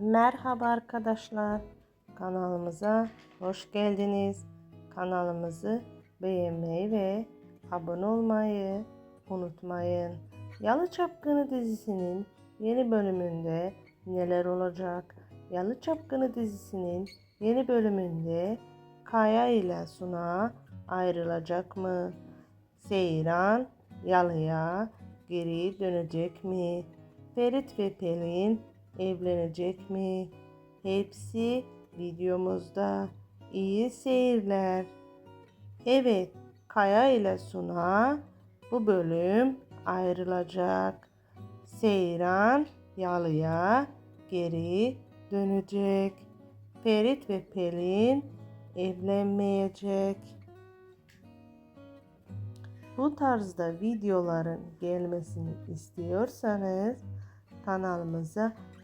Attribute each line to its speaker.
Speaker 1: Merhaba arkadaşlar. Kanalımıza hoş geldiniz. Kanalımızı beğenmeyi ve abone olmayı unutmayın. Yalı Çapkını dizisinin yeni bölümünde neler olacak? Yalı Çapkını dizisinin yeni bölümünde Kaya ile Suna ayrılacak mı? Seyran Yalı'ya geri dönecek mi? Ferit ve Pelin evlenecek mi? Hepsi videomuzda. İyi seyirler. Evet, Kaya ile Suna bu bölüm ayrılacak. Seyran Yalı'ya geri dönecek. Ferit ve Pelin evlenmeyecek. Bu tarzda videoların gelmesini istiyorsanız kanalımıza